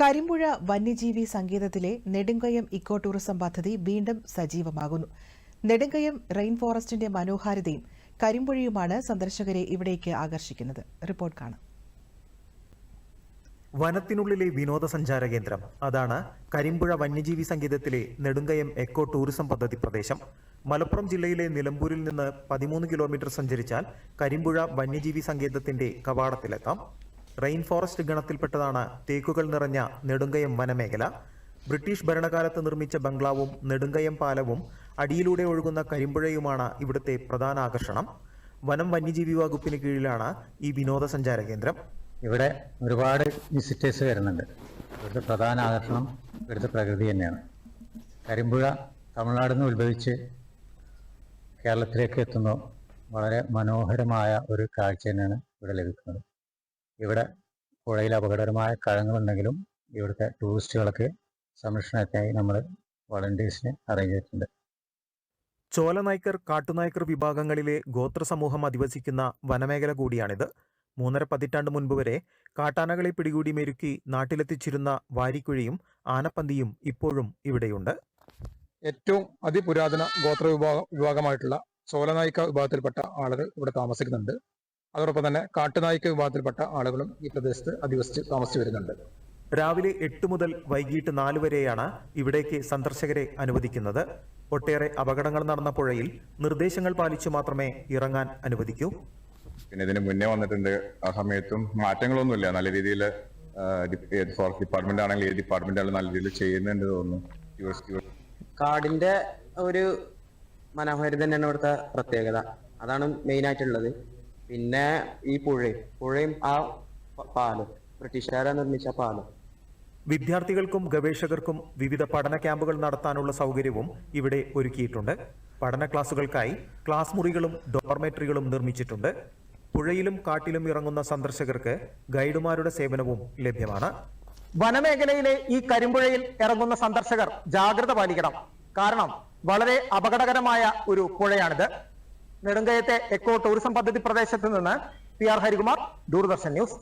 കരിമ്പുഴ വന്യജീവി സങ്കേതത്തിലെ Nedumkayam eco tourism പദ്ധതി വീണ്ടും സജീവമാകുന്നു. നെടുങ്കയം റെയിൻ ഫോറസ്റ്റിന്റെ മനോഹാരിതയും കരിമ്പുഴയുമാണ് സന്ദർശകരെ ഇവിടേക്ക് ആകർഷിക്കുന്നത്. റിപ്പോർട്ട് കാണാം. വനത്തിനുള്ളിലെ വിനോദസഞ്ചാര കേന്ദ്രം. അതാണ് കരിമ്പുഴ വന്യജീവി സങ്കേതത്തിലെ നെടുങ്കയം എക്കോ ടൂറിസം പദ്ധതി പ്രദേശം. മലപ്പുറം ജില്ലയിലെ നിലമ്പൂരിൽ നിന്ന് പതിമൂന്ന് കിലോമീറ്റർ സഞ്ചരിച്ചാൽ കരിമ്പുഴ വന്യജീവി സങ്കേതത്തിന്റെ കവാടത്തിലെത്താം. റെയിൻ ഫോറസ്റ്റ് ഗണത്തിൽപ്പെട്ടതാണ് തേക്കുകൾ നിറഞ്ഞ നെടുങ്കയം വനമേഖല. ബ്രിട്ടീഷ് ഭരണകാലത്ത് നിർമ്മിച്ച ബംഗ്ലാവും നെടുങ്കയം പാലവും അടിയിലൂടെ ഒഴുകുന്ന കരിമ്പുഴയുമാണ് ഇവിടുത്തെ പ്രധാന ആകർഷണം. വനം വന്യജീവി വകുപ്പിന് കീഴിലാണ് ഈ വിനോദസഞ്ചാര കേന്ദ്രം. ഇവിടെ ഒരുപാട് വിസിറ്റേഴ്സ് വരുന്നുണ്ട്. ഇവിടുത്തെ പ്രധാന ആകർഷണം ഇവിടുത്തെ പ്രകൃതി തന്നെയാണ്. കരിമ്പുഴ തമിഴ്നാടിൽ നിന്ന് ഉത്ഭവിച്ച് കേരളത്തിലേക്ക് എത്തുന്ന. വളരെ മനോഹരമായ ഒരു കാഴ്ച തന്നെയാണ് ഇവിടെ ലഭിക്കുന്നത്. ഇവിടെ പുഴയിൽ അപകടകരമായ കഴങ്ങളുണ്ടെങ്കിലും ഇവിടുത്തെ ടൂറിസ്റ്റുകൾക്ക് സംരക്ഷണത്തിനായി നമ്മൾ വളണ്ടിയേഴ്സിനെ അറേഞ്ച് ചെയ്തിട്ടുണ്ട് ചോലനായ്ക്കർ കാട്ടുനായ്ക്കർ വിഭാഗങ്ങളിലെ ഗോത്ര സമൂഹം അധിവസിക്കുന്ന വനമേഖല കൂടിയാണിത്. മൂന്നര പതിറ്റാണ്ട് മുൻപ് വരെ കാട്ടാനകളെ പിടികൂടി മെരുക്കി നാട്ടിലെത്തിച്ചിരുന്ന വാരിക്കുഴിയും ആനപ്പന്തിയും ഇപ്പോഴും ഇവിടെയുണ്ട്. ഏറ്റവും അതിപുരാതന ഗോത്ര വിഭാഗ വിഭാഗമായിട്ടുള്ള ചോലനായിക്ക വിഭാഗത്തിൽപ്പെട്ട ആളുകൾ ഇവിടെ താമസിക്കുന്നുണ്ട്. അതോടൊപ്പം തന്നെ കാട്ടുനായ്ക്ക വിഭാഗത്തിൽപ്പെട്ട ആളുകളും ഈ പ്രദേശത്ത് അധിവസിച്ച് താമസിച്ചു വരുന്നുണ്ട്. രാവിലെ എട്ട് മുതൽ വൈകിട്ട് നാല് വരെയാണ് ഇവിടേക്ക് സന്ദർശകരെ അനുവദിക്കുന്നത്. ഒട്ടേറെ അപകടങ്ങൾ നടന്ന പുഴയിൽ നിർദ്ദേശങ്ങൾ പാലിച്ചു മാത്രമേ ഇറങ്ങാൻ അനുവദിക്കൂ. പിന്നെ ഇതിന് മുന്നേ വന്നിട്ടുണ്ട്. ആ സമയത്തും മാറ്റങ്ങളൊന്നുമില്ല. നല്ല രീതിയിൽ ഫോറസ്റ്റ് ഡിപ്പാർട്ട്മെന്റ് ആണെങ്കിൽ ഏത് ഡിപ്പാർട്ട്മെന്റ് ആണെങ്കിലും നല്ല രീതിയിൽ ചെയ്യുന്നുണ്ട് തോന്നുന്നു. കാടിന്റെ ഒരു മനോഹാരിത തന്നെയാണ് ഇവിടുത്തെ പ്രത്യേകത. അതാണ് മെയിൻ ആയിട്ടുള്ളത് പിന്നെ ഈ പുഴയും പുഴയും ആ പാലം ബ്രിട്ടീഷുകാരെ നിർമ്മിച്ച പാലം. വിദ്യാർത്ഥികൾക്കും ഗവേഷകർക്കും വിവിധ പഠന ക്യാമ്പുകൾ നടത്താനുള്ള സൗകര്യവും ഇവിടെ ഒരുക്കിയിട്ടുണ്ട്. പഠന ക്ലാസുകൾക്കായി ക്ലാസ് മുറികളും ഡോർമെട്രികളും നിർമ്മിച്ചിട്ടുണ്ട്. പുഴയിലും കാട്ടിലും ഇറങ്ങുന്ന സന്ദർശകർക്ക് ഗൈഡുമാരുടെ സേവനവും ലഭ്യമാണ്. വനമേഖലയിലെ ഈ കരിമ്പുഴയിൽ ഇറങ്ങുന്ന സന്ദർശകർ ജാഗ്രത പാലിക്കണം. കാരണം വളരെ അപകടകരമായ ഒരു പുഴയാണിത്. നെടുങ്കയത്തെ എക്കോ ടൂറിസം പദ്ധതി പ്രദേശത്ത് നിന്ന് P R Harikumar. Doordarshan news.